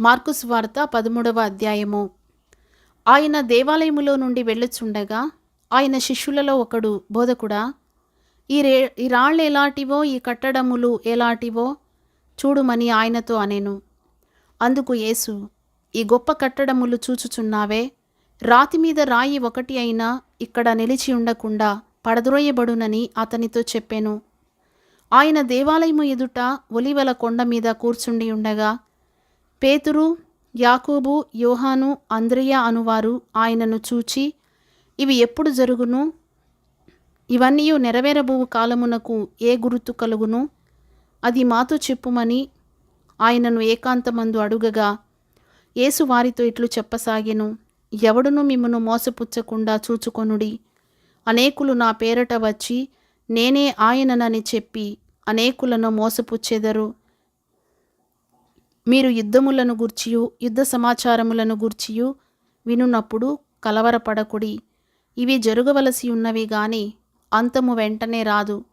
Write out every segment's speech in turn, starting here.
మార్కుస్ వార్త పదమూడవ అధ్యాయము. ఆయన దేవాలయములో నుండి వెళ్ళుచుండగా ఆయన శిష్యులలో ఒకడు బోధకుడా ఈ రే ఈ రాళ్ళు ఎలాంటివో ఈ కట్టడములు ఎలాంటివో చూడుమని ఆయనతో అనేను. అందుకు యేసు ఈ గొప్ప కట్టడములు చూచుచున్నావే? రాతి మీద రాయి ఒకటి అయినా ఇక్కడ నిలిచి ఉండకుండా పడద్రోయబడునని అతనితో చెప్పాను. ఆయన దేవాలయము ఎదుట ఒలివల కొండ మీద కూర్చుండి ఉండగా పేతురు యాకోబు యోహాను అంద్రియ అనువారు ఆయనను చూచి ఇవి ఎప్పుడు జరుగును? ఇవన్నీ నెరవేరబోవు కాలమునకు ఏ గుర్తు కలుగును? అది మాతో చెప్పుమని ఆయనను ఏకాంతమందు అడుగగా యేసు వారితో ఇట్లు చెప్పసాగెను ఎవడును మిమ్మను మోసపుచ్చకుండా చూచుకొనుడి. అనేకులు నా పేరట వచ్చి నేనే ఆయననని చెప్పి అనేకులను మోసపుచ్చెదరు. మీరు యుద్ధములను గూర్చియు యుద్ధ సమాచారములను గూర్చియు వినున్నప్పుడు కలవరపడకుడి. ఇవి జరగవలసి ఉన్నవి గాని అంతము వెంటనే రాదు.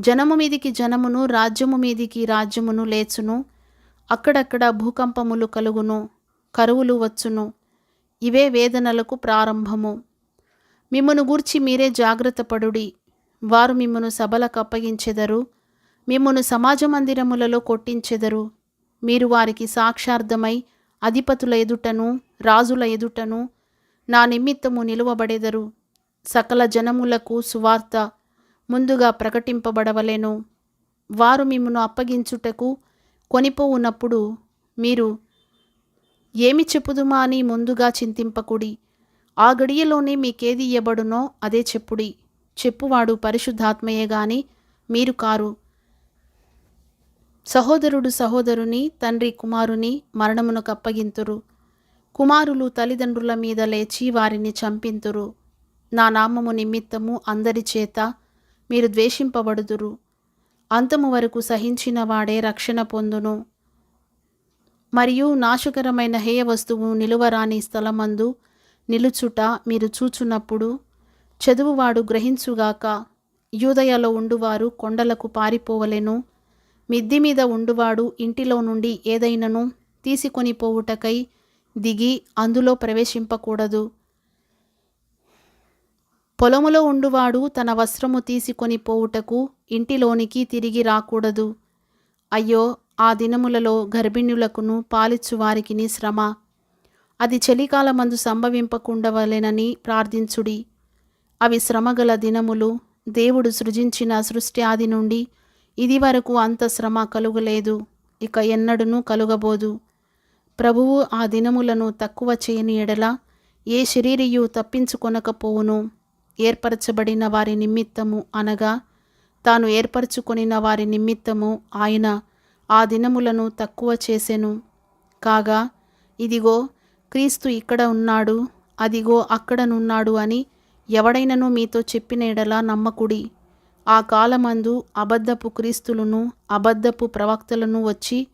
జనము మీదికి జనమును రాజ్యము మీదికి రాజ్యమును లేచును. అక్కడక్కడ భూకంపములు కలుగును కరువులు వచ్చును. ఇవే వేదనలకు ప్రారంభము. మిమ్మను గూర్చి మీరే జాగ్రత్తపడుడి వారు మిమ్మను సభలకు అప్పగించెదరు. మిమ్మను సమాజ మందిరములలో కొట్టించెదరు. మీరు వారికి సాక్షార్థమై అధిపతుల ఎదుటను రాజుల ఎదుటను నా నిమిత్తము నిలువబడెదరు. సకల జనములకు సువార్త ముందుగా ప్రకటింపబడవలెను. వారు మిమ్మను అప్పగించుటకు కొనిపోవునప్పుడు మీరు ఏమి చెప్పుదుమా అని ముందుగా చింతింపకుడి. ఆ గడియలోనే మీకేది ఇయ్యబడునో అదే చెప్పుడి. చెప్పువాడు పరిశుద్ధాత్మయే గాని మీరు కారు. సహోదరుడు సహోదరుని తండ్రి కుమారుని మరణమునకు అప్పగింతురు. కుమారులు తల్లిదండ్రుల మీద లేచి వారిని చంపింతురు. నా నామము నిమిత్తము అందరి చేత మీరు ద్వేషింపబడుదురు. అంతము వరకు సహించిన వాడే రక్షణ పొందును. మరియు నాశకరమైన హేయ వస్తువు నిలువరాని స్థలమందు నిలుచుట మీరు చూచున్నప్పుడు చదువువాడు గ్రహించుగాక యూదయలో ఉండువారు కొండలకు పారిపోవలెను. మిద్ది మీద ఉండువాడు ఇంటిలో నుండి ఏదైనను తీసుకొని పోవుటకై దిగి అందులో ప్రవేశింపకూడదు. పొలములో ఉండువాడు తన వస్త్రము తీసుకొని పోవుటకు ఇంటిలోనికి తిరిగి రాకూడదు. అయ్యో ఆ దినములలో గర్భిణులకును పాలిచ్చు వారికిని శ్రమ. అది చలికాలమందు సంభవింపకుండవలెనని ప్రార్థించుడి. అవి శ్రమగల దినములు దేవుడు సృజించిన సృష్టి ఆది నుండి ఇది వరకు అంత శ్రమ కలుగలేదు. ఇక ఎన్నడూనూ కలుగబోదు. ప్రభువు ఆ దినములను తక్కువ చేయని ఎడల ఏ శరీరియు తప్పించుకొనకపోవును. ఏర్పరచబడిన వారి నిమిత్తము అనగా తాను ఏర్పరచుకొనిన వారి నిమిత్తము ఆయన ఆ దినములను తక్కువ చేసెను. కాగా ఇదిగో క్రీస్తు ఇక్కడ ఉన్నాడు అదిగో అక్కడనున్నాడు అని ఎవడైనను మీతో చెప్పిన ఎడలా నమ్మకుడి. ఆ కాలమందు అబద్ధపు క్రీస్తులను అబద్ధపు ప్రవక్తలను వచ్చి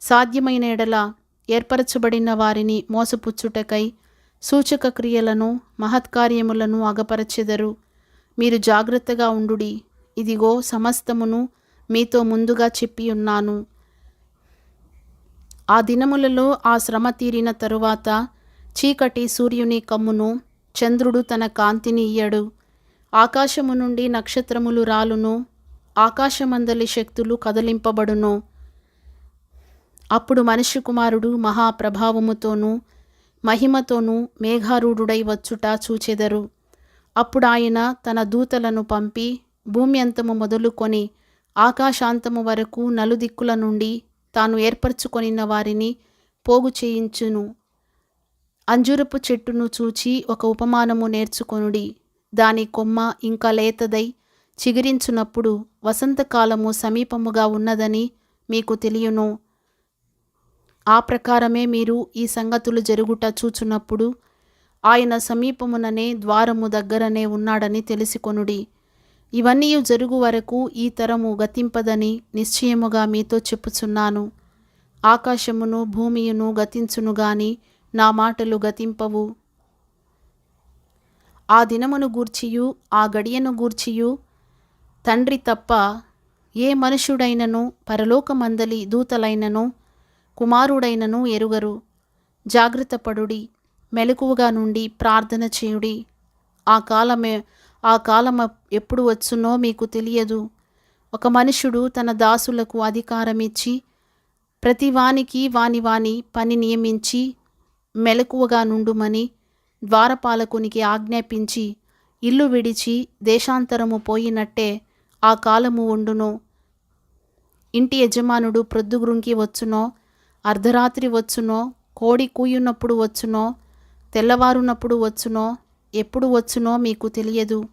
సాధ్యమైన ఎడల ఏర్పరచబడిన వారిని మోసపుచ్చుటకై సూచక క్రియలను మహత్కార్యములను అగపరచెదరు. మీరు జాగ్రత్తగా ఉండుడి. ఇదిగో సమస్తమును మీతో ముందుగా చెప్పి ఉన్నాను. ఆ దినములలో ఆ శ్రమ తీరిన తరువాత చీకటి సూర్యుని కమ్మును చంద్రుడు తన కాంతిని ఇయ్యడు. ఆకాశము నుండి నక్షత్రములు రాలును ఆకాశమందలి శక్తులు కదలింపబడును. అప్పుడు మనిషి కుమారుడు మహాప్రభావముతోనూ మహిమతోనూ మేఘారూఢుడై వచ్చుట చూచెదరు. అప్పుడు ఆయన తన దూతలను పంపి భూమి అంతము మొదలుకొని ఆకాశాంతము వరకు నలుదిక్కుల నుండి తాను ఏర్పరచుకొనిన వారిని పోగు చేయించును. అంజురపు చెట్టును చూచి ఒక ఉపమానము నేర్చుకొనుడి. దాని కొమ్మ ఇంకా లేతదై చిగురించునప్పుడు వసంతకాలము సమీపముగా ఉన్నదని మీకు తెలియను. ఆ ప్రకారమే మీరు ఈ సంగతులు జరుగుట చూచున్నప్పుడు ఆయన సమీపముననే ద్వారము దగ్గరనే ఉన్నాడని తెలుసుకొనుడి. ఇవన్నీ జరుగు వరకు ఈ తరము గతింపదని నిశ్చయముగా మీతో చెప్పుచున్నాను. ఆకాశమును భూమియును గతించును గాని నా మాటలు గతింపవు. ఆ దినమును గూర్చియు ఆ గడియను గూర్చియు. తండ్రి తప్ప ఏ మనుషుడైనను పరలోకమందలి దూతలైనను కుమారుడైనను ఎరుగరు. జాగ్రత్తపడుడి మెలకువగా నుండి ప్రార్థన చేయుడి. ఆ కాలమే ఆ కాలం ఎప్పుడు వచ్చునో మీకు తెలియదు. ఒక మనుషుడు తన దాసులకు అధికారం ఇచ్చి ప్రతి వానికి వాని వాని పని నియమించి మెలకువగా నుండుమని ద్వారపాలకునికి ఆజ్ఞాపించి ఇల్లు విడిచి దేశాంతరము పోయినట్టే ఆ కాలము ఉండును. ఇంటి యజమానుడు ప్రొద్దుగురుంకి వచ్చునో అర్ధరాత్రి వచ్చునో కోడి కూయున్నప్పుడు వచ్చునో తెల్లవారునప్పుడు వచ్చునో ఎప్పుడు వచ్చునో మీకు తెలియదు.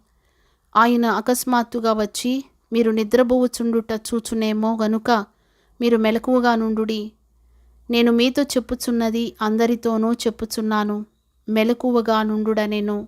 ఆయన అకస్మాత్తుగా వచ్చి మీరు నిద్రపోవుచుండుట చూచునేమో గనుక మీరు మెలకువగా నుండుడి. నేను మీతో చెప్పుచున్నది అందరితోనూ చెప్పుచున్నాను. మెలకువగా నుండుడనెను.